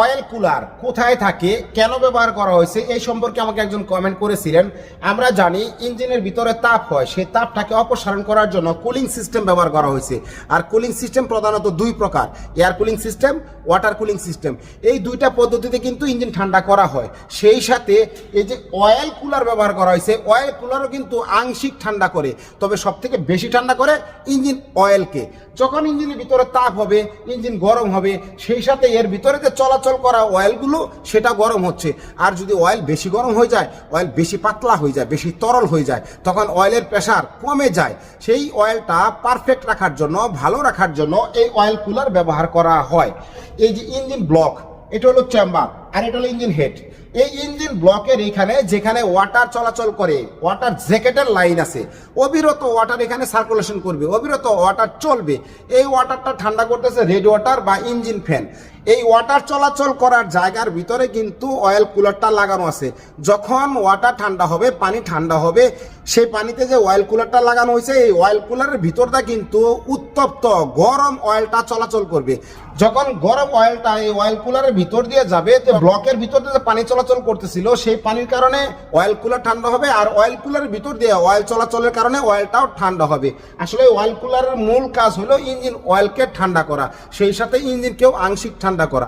Oil cooler কোথায় থাকে, কেন ব্যবহার করা হয়েছে, এই সম্পর্কে আমাকে একজন কমেন্ট করেছিলেন। আমরা জানি ইঞ্জিনের ভিতরে তাপ হয়, সেই তাপটাকে অপসারণ করার জন্য কুলিং সিস্টেম ব্যবহার করা হয়েছে। আর কুলিং সিস্টেম প্রধানত দুই প্রকার air cooling system water cooling system এই দুইটা পদ্ধতিতে কিন্তু ইঞ্জিন ঠান্ডা করা হয়। সেই সাথে এই যে অয়েল কুলার ব্যবহার করা হয়েছে, অয়েল কুলারও কিন্তু আংশিক ঠান্ডা করে। তবে সব থেকে বেশি ঠান্ডা করে ইঞ্জিন অয়েলকে। যখন ইঞ্জিনের ভিতরে তাপ হবে, ইঞ্জিন গরম হবে, সেই সাথে এর ভিতরে যে চলাচল করা অয়েলগুলো, সেটা গরম হচ্ছে। আর যদি অয়েল বেশি গরম হয়ে যায়, অয়েল বেশি পাতলা হয়ে যায়, বেশি তরল হয়ে যায়, তখন অয়েলের প্রেশার কমে যায়। সেই অয়েলটা পারফেক্ট রাখার জন্য, ভালো রাখার জন্য এই অয়েল কুলার ব্যবহার করা হয়। এই যে ইঞ্জিন ব্লক, এটা হলো চেম্বার। আর এটা হলো ইঞ্জিন হেড। এই ইঞ্জিন ব্লকের এখানে যেখানে ওয়াটার চলাচল করে, ওয়াটার জ্যাকেটের লাইন আছে, অবিরত ওয়াটার এখানে সার্কুলেশন করবে, অবিরত ওয়াটার চলবে। এই ওয়াটারটা ঠান্ডা করতেছে রেড ওয়াটার বা ইঞ্জিন ফ্যান এই ওয়াটার চলাচল করার জায়গার ভিতরে কিন্তু অয়েল কুলারটা লাগানো আছে। যখন ওয়াটার ঠান্ডা হবে, পানি ঠান্ডা হবে, সেই পানিতে যে অয়েল কুলারটা লাগানো হয়েছে, এই অয়েল কুলারের ভিতরটা কিন্তু উত্তপ্ত গরম অয়েলটা চলাচল করবে। যখন গরম অয়েলটা এই অয়েল কুলারের ভিতর দিয়ে যাবে ব্লকের ভিতর যে পানি চলাচল করতেছিল, সেই পানির কারণে অয়েল কুলার ঠান্ডা হবে আর অয়েল কুলারের ভিতর দিয়ে অয়েল চলাচলের কারণে অয়েলটাও ঠান্ডা হবে। আসলে অয়েল কুলারের মূল কাজ হলো ইঞ্জিন অয়েলকে ঠান্ডা করা, সেই সাথে ইঞ্জিনকেও আংশিক ঠান্ডা করা।